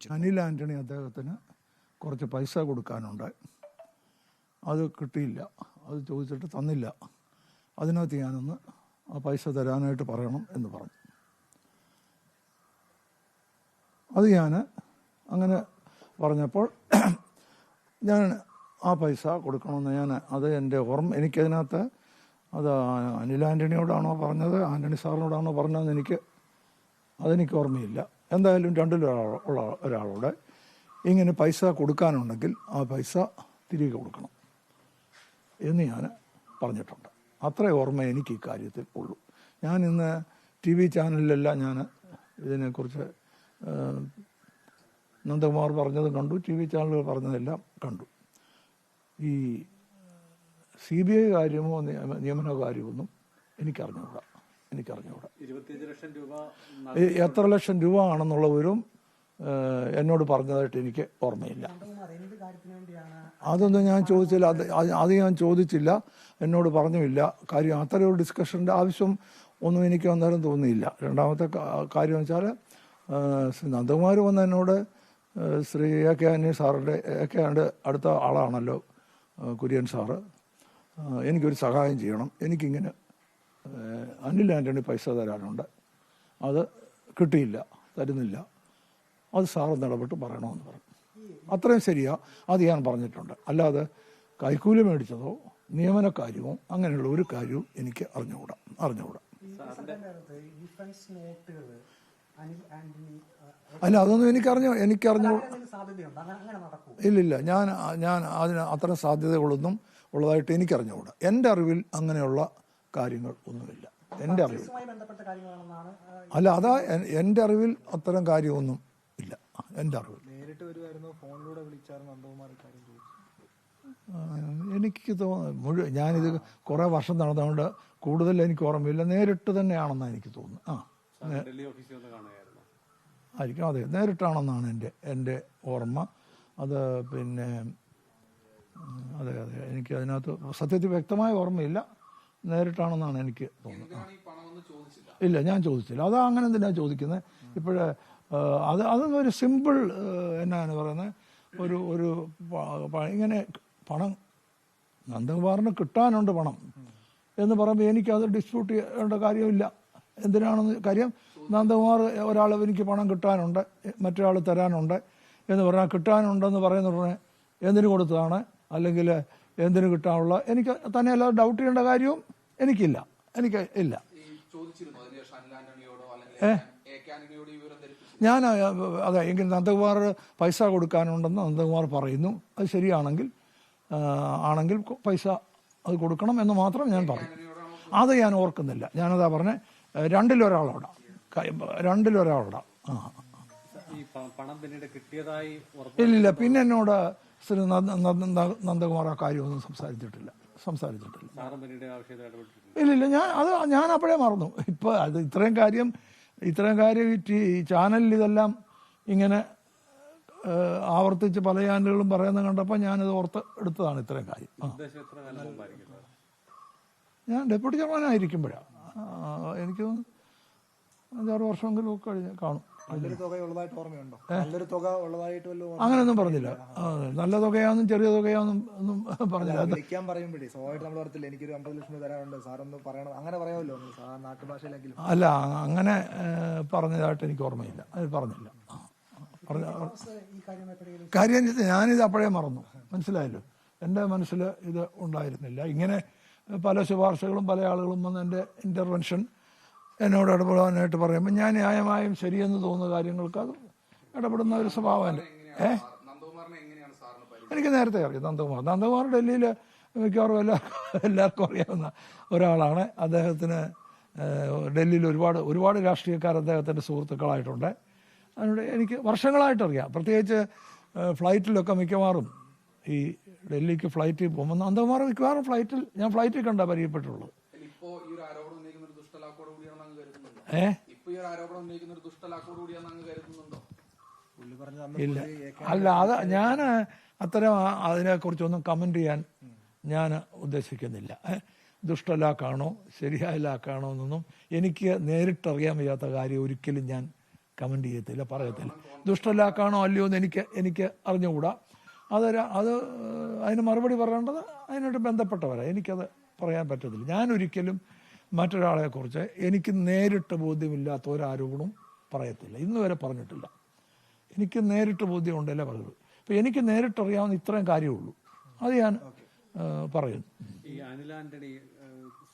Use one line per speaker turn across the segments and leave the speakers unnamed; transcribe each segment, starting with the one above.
അറിയിച്ചു
അനിൽ ആന്റണി അദ്ദേഹത്തിന് കുറച്ച് പൈസ കൊടുക്കാനുണ്ടായി അത് കിട്ടിയില്ല. അത് ചോദിച്ചിട്ട് തന്നില്ല. അതിനകത്ത് ഞാനൊന്ന് ആ പൈസ തരാനായിട്ട് പറയണം എന്ന് പറഞ്ഞു. അത് ഞാൻ അങ്ങനെ പറഞ്ഞപ്പോൾ ഞാൻ ആ പൈസ കൊടുക്കണമെന്ന് ഞാൻ അത് എന്റെ ഓർമ്മ എനിക്കതിനകത്ത് അത് അനിൽ ആന്റണിയോടാണോ പറഞ്ഞത്? ആന്റണി സാറിനോടാണോ പറഞ്ഞതെന്ന് എനിക്ക് അതെനിക്ക് ഓർമ്മയില്ല. എന്തായാലും രണ്ടിലൊരാൾ ഉള്ള ഒരാളോട് ഇങ്ങനെ പൈസ കൊടുക്കാനുണ്ടെങ്കിൽ ആ പൈസ തിരികെ കൊടുക്കണം എന്ന് ഞാൻ പറഞ്ഞിട്ടുണ്ട്. അത്രേ ഓർമ്മ എനിക്ക് ഈ കാര്യത്തിൽ ഉള്ളൂ. ഞാൻ ഇന്ന് ടി വി ചാനലിലെല്ലാം ഞാൻ ഇതിനെക്കുറിച്ച് നന്ദകുമാർ പറഞ്ഞതും കണ്ടു ടി വി ചാനലുകൾ പറഞ്ഞതെല്ലാം കണ്ടു. ഈ സി ബി ഐ കാര്യമോ നിയമ നിയമന കാര്യമൊന്നും എനിക്കറിഞ്ഞുകൂടാ എനിക്കറിഞ്ഞുകൂടാ എത്ര ലക്ഷം രൂപ ആണെന്നുള്ള വിവരം എന്നോട് പറഞ്ഞതായിട്ട് എനിക്ക് ഓർമ്മയില്ല. അതൊന്നും ഞാൻ ചോദിച്ചില്ല. അത് അത് ഞാൻ ചോദിച്ചില്ല. എന്നോട് പറഞ്ഞുമില്ല. കാര്യം അത്തരം ഒരു ഡിസ്കഷന്റെ ആവശ്യം ഒന്നും എനിക്ക് അന്നേരം തോന്നിയില്ല. രണ്ടാമത്തെ കാര്യം വെച്ചാൽ ശ്രീ നന്ദകുമാർ വന്ന് എന്നോട് ശ്രീ എ കെ അനി സാറിന്റെ എ കെ ആണ്ട് അടുത്ത ആളാണല്ലോ കുര്യൻ സാറ്. എനിക്കൊരു സഹായം ചെയ്യണം. എനിക്കിങ്ങനെ അനിൽ ആന്റണി പൈസ തരാനുണ്ട്. അത് കിട്ടിയില്ല തരുന്നില്ല. അത് സാറൊന്ന് ഇടപെട്ട് പറയണമെന്ന് പറഞ്ഞു. അത്രയും ശരിയാ അത് ഞാൻ പറഞ്ഞിട്ടുണ്ട്. അല്ലാതെ കൈക്കൂലി മേടിച്ചതോ നിയമന നിയമനക്കാര്യമോ അങ്ങനെയുള്ള ഒരു കാര്യവും എനിക്ക് അറിഞ്ഞുകൂടാ അറിഞ്ഞുകൂടാ. അല്ല അതൊന്നും എനിക്കറിഞ്ഞു എനിക്കറിഞ്ഞു ഇല്ലില്ല ഞാൻ ഞാൻ അതിന് അത്തരം സാധ്യതകളൊന്നും ഉള്ളതായിട്ട് എനിക്കറിഞ്ഞുകൂടാ. എന്റെ അറിവിൽ അങ്ങനെയുള്ള കാര്യങ്ങൾ ഒന്നുമില്ല. എന്റെ അറിവിൽ. അല്ല അതാ എന്റെ അറിവിൽ അത്തരം കാര്യമൊന്നും ഇല്ല. എന്റെ അറിവിൽ. എനിക്ക് തോന്നുന്നു മുഴുവൻ ഞാനിത് കുറേ വർഷം നടന്നുകൊണ്ട് കൂടുതൽ എനിക്ക് ഓർമ്മയില്ല. നേരിട്ട് തന്നെയാണെന്നാണ് എനിക്ക് തോന്നുന്നത്. ആ ആയിരിക്കും. അതെ നേരിട്ടാണെന്നാണ് എന്റെ എന്റെ ഓർമ്മ. അത് പിന്നെ അതെ അതെ. എനിക്ക് അതിനകത്ത് സത്യത്തിൽ വ്യക്തമായ ഓർമ്മയില്ല. നേരിട്ടാണെന്നാണ് എനിക്ക് തോന്നുന്നത്. ഇല്ല ഞാൻ ചോദിച്ചില്ല. അത് അങ്ങനെ എന്തിനാണ് ചോദിക്കുന്നത് ഇപ്പോഴേ അത് അതൊന്നും ഒരു സിമ്പിൾ എന്നാണ് പറയുന്നത് ഒരു ഒരു ഇങ്ങനെ പണം നന്ദകുമാറിന് കിട്ടാനുണ്ട് പണം എന്ന് പറയുമ്പോൾ എനിക്കത് ഡിസ്പ്യൂട്ട് ചെയ്യേണ്ട കാര്യമില്ല. എന്തിനാണെന്ന് കാര്യം നന്ദകുമാർ ഒരാൾ എനിക്ക് പണം കിട്ടാനുണ്ട് മറ്റൊരാൾ തരാനുണ്ട് എന്ന് പറഞ്ഞാൽ കിട്ടാനുണ്ടെന്ന് പറയുന്ന ഉടനെ എന്തിനു കൊടുത്തതാണ്? അല്ലെങ്കിൽ എന്തിനു കിട്ടാനുള്ള എനിക്ക് തന്നെ അല്ലാതെ ഡൗട്ട് ചെയ്യേണ്ട കാര്യവും എനിക്കില്ല. എനിക്ക് ഇല്ല.
ഏ?
ഞാൻ അതെ എങ്കിൽ നന്ദകുമാർ പൈസ കൊടുക്കാനുണ്ടെന്ന് നന്ദകുമാർ പറയുന്നു. അത് ശരിയാണെങ്കിൽ ആണെങ്കിൽ പൈസ അത് കൊടുക്കണം എന്ന് മാത്രം ഞാൻ പറഞ്ഞു അത് ഞാൻ ഓർക്കുന്നില്ല. ഞാനതാ പറഞ്ഞ രണ്ടിലൊരാളോടാ. രണ്ടിലൊരാളോടാ. ആ.
ഈ പ- പണം പിന്നീട് കിട്ടിയതായി ഉറപ്പ്
ഇല്ലില്ല പിന്നെ എന്നോട് ശ്രീ നന്ദ- നന്ദ- നന്ദകുമാർ ആ കാര്യമൊന്നും സംസാരിച്ചിട്ടില്ല. സംസാരിച്ചിട്ടില്ല.
ഇല്ല
ഇല്ലില്ല ഞാൻ അത് ഞാൻ അപ്പോഴേ മറന്നു. ഇപ്പൊ അത് ഇത്രയും കാര്യം ഇത്രയും കാര്യം ഈ ടി- ഈ ചാനലിൽ ഇതെല്ലാം ഇങ്ങനെ ആവർത്തിച്ച് പല ചാനലുകളും പറയുന്നത് കണ്ടപ്പോൾ ഞാനത് ഓർത്ത് എടുത്തതാണ് ഇത്രയും കാര്യം? ഞാൻ ഡെപ്യൂട്ടി ചെയർമാനായിരിക്കുമ്പോഴാണ് എനിക്ക് അഞ്ചാറ് വർഷമെങ്കിലും ഒക്കെ കഴിഞ്ഞ് കാണും.
നല്ലൊരു ഓർമ്മയുണ്ടോ? തുക ഉള്ളതായിട്ട്
അങ്ങനെയൊന്നും പറഞ്ഞില്ല. നല്ല തുകയാണെന്നും ചെറിയ തുകയാണെന്നും ഒന്നും പറഞ്ഞില്ല.
വിളിക്കാൻ പറയുമ്പോഴേ സ്വാഭാവികമായിട്ട് നമ്മൾ ഓർത്തില്ല എനിക്കൊരു അമ്പത് ലക്ഷം രൂപ തരാനുണ്ട് സാറൊന്ന് പറയണം അങ്ങനെ പറയാമല്ലോ നാട്ടുഭാഷയിലെങ്കിലും
അല്ല അങ്ങനെ പറഞ്ഞതായിട്ട് എനിക്ക് ഓർമ്മയില്ല. അത് പറഞ്ഞില്ല.
കാര്യം
ഞാനിത് അപ്പോഴേ മറന്നു. മനസ്സിലായല്ലോ? എന്റെ മനസ്സിൽ ഇത് ഉണ്ടായിരുന്നില്ല. ഇങ്ങനെ പല ശുപാർശകളും പല ആളുകളും വന്ന് എന്റെ ഇന്റർവെൻഷൻ എന്നോട് ഇടപെടാനായിട്ട് പറയുമ്പോൾ ഞാൻ ന്യായമായും ശരിയെന്ന് തോന്നുന്ന കാര്യങ്ങൾക്ക് അത് ഇടപെടുന്ന ഒരു സ്വഭാവം എന്റെ ഏ? എനിക്ക് നേരത്തെ അറിയാം നന്ദകുമാർ. നന്ദകുമാർ ഡൽഹിയിൽ മിക്കവാറും എല്ലാ എല്ലാവർക്കും അറിയാവുന്ന ഒരാളാണ്. അദ്ദേഹത്തിന് ഡൽഹിയിൽ ഒരുപാട് ഒരുപാട് രാഷ്ട്രീയക്കാർ അദ്ദേഹത്തിന്റെ സുഹൃത്തുക്കളായിട്ടുണ്ട്. അതിനോട് എനിക്ക് വർഷങ്ങളായിട്ട് അറിയാം. പ്രത്യേകിച്ച് ഫ്ലൈറ്റിലൊക്കെ മിക്കവാറും ഈ ഡൽഹിക്ക് ഫ്ലൈറ്റിൽ പോകുമ്പോൾ നന്ദകുമാർ മിക്കവാറും ഫ്ലൈറ്റിൽ ഞാൻ ഫ്ലൈറ്റിൽ കണ്ടാൽ പരിചയപ്പെട്ടുള്ളത് ഇല്ല. അല്ല അത് ഞാൻ അത്തരം അതിനെ അതിനെക്കുറിച്ചൊന്നും കമന്റ് ചെയ്യാൻ ഞാൻ ഉദ്ദേശിക്കുന്നില്ല. ദുഷ്ടലാക്കാണോ ശരിയായ ലാക്കാണോ എന്നൊന്നും എനിക്ക് നേരിട്ടറിയാൻ വയ്യാത്ത കാര്യം ഒരിക്കലും ഞാൻ കമന്റ് ചെയ്യത്തില്ല പറയത്തില്ല. ദുഷ്ടലാക്കാണോ അല്ലയോ എന്ന് എനിക്ക് എനിക്ക് അറിഞ്ഞുകൂടാ. അതൊരു അത് അതിന് മറുപടി പറയേണ്ടത് അതിനായിട്ട് ബന്ധപ്പെട്ടവരാണ് എനിക്കത് പറയാൻ പറ്റത്തില്ല. ഞാൻ ഒരിക്കലും മറ്റൊരാളെക്കുറിച്ച് എനിക്ക് നേരിട്ട് ബോധ്യമില്ലാത്ത ഒരാരോപണവും പറയത്തില്ല. ഇന്ന് വരെ പറഞ്ഞിട്ടില്ല. എനിക്ക് നേരിട്ട് ബോധ്യം ഉണ്ടല്ലേ പറയുള്ളൂ അപ്പം എനിക്ക് നേരിട്ടറിയാവുന്ന ഇത്രയും കാര്യമുള്ളൂ. അത് ഞാൻ പറയുന്നു.
ഈ അനിൽ ആന്റണി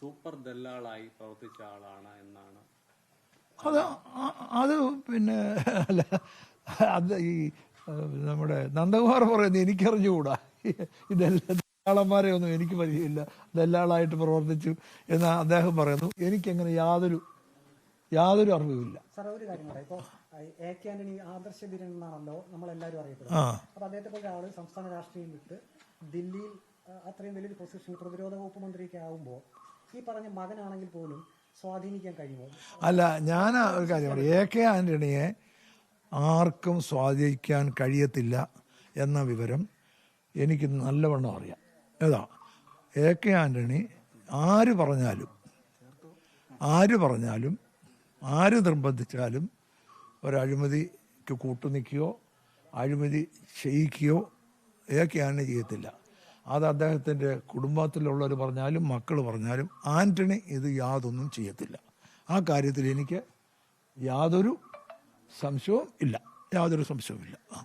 സൂപ്പർ ദല്ലാളായി പ്രവർത്തിച്ച ആളാണ് എന്നാണ്.
അത് അത് പിന്നെ അല്ല അത് ഈ നമ്മുടെ നന്ദകുമാർ പറയുന്നത് എനിക്കറിഞ്ഞുകൂടാ? ഇതെല്ലാം ദല്ലാളന്മാരെ ഒന്നും എനിക്ക് പരിചയമില്ല. ദല്ലാളായിട്ട് പ്രവർത്തിച്ചു എന്ന് അദ്ദേഹം പറയുന്നു. എനിക്കങ്ങനെ യാതൊരു യാതൊരു അറിവുമില്ല.
സാർ ഒരു കാര്യം കൂടെ ഇപ്പോൾ എ കെ ആന്റണി ആദർശ വീരൻ എന്നാണല്ലോ നമ്മൾ
എല്ലാവരും
അറിയപ്പെടുന്നത് അപ്പോൾ അദ്ദേഹത്തെ പോലെ ആൾ സംസ്ഥാന രാഷ്ട്രീയം വിട്ട് ദില്ലിയിൽ അത്രയും വലിയൊരു പൊസിഷൻ പ്രതിരോധ വകുപ്പ് മന്ത്രിയൊക്കെ ആകുമ്പോൾ ഈ പറഞ്ഞ മകനാണെങ്കിൽ പോലും സ്വാധീനിക്കാൻ കഴിയുമോ?
അല്ല ഞാൻ ഒരു കാര്യം പറയാം. എ കെ ആന്റണിയെ ആർക്കും സ്വാധീനിക്കാൻ കഴിയത്തില്ല എന്ന വിവരം എനിക്ക് നല്ലവണ്ണം അറിയാം. ഏതാ? എ കെ ആന്റണി ആര് പറഞ്ഞാലും ആര് പറഞ്ഞാലും ആര് നിർബന്ധിച്ചാലും ഒരഴിമതിക്ക് കൂട്ടുനിൽക്കുകയോ അഴിമതി ചെയ്യിക്കുകയോ എ കെ ചെയ്യത്തില്ല. അത് അദ്ദേഹത്തിന്റെ കുടുംബത്തിലുള്ളവർ പറഞ്ഞാലും മക്കൾ പറഞ്ഞാലും ആന്റണി ഇത് യാതൊന്നും ചെയ്യത്തില്ല. ആ കാര്യത്തിൽ എനിക്ക് യാതൊരു സംശയവും ഇല്ല. യാതൊരു സംശയവും ഇല്ല ആ.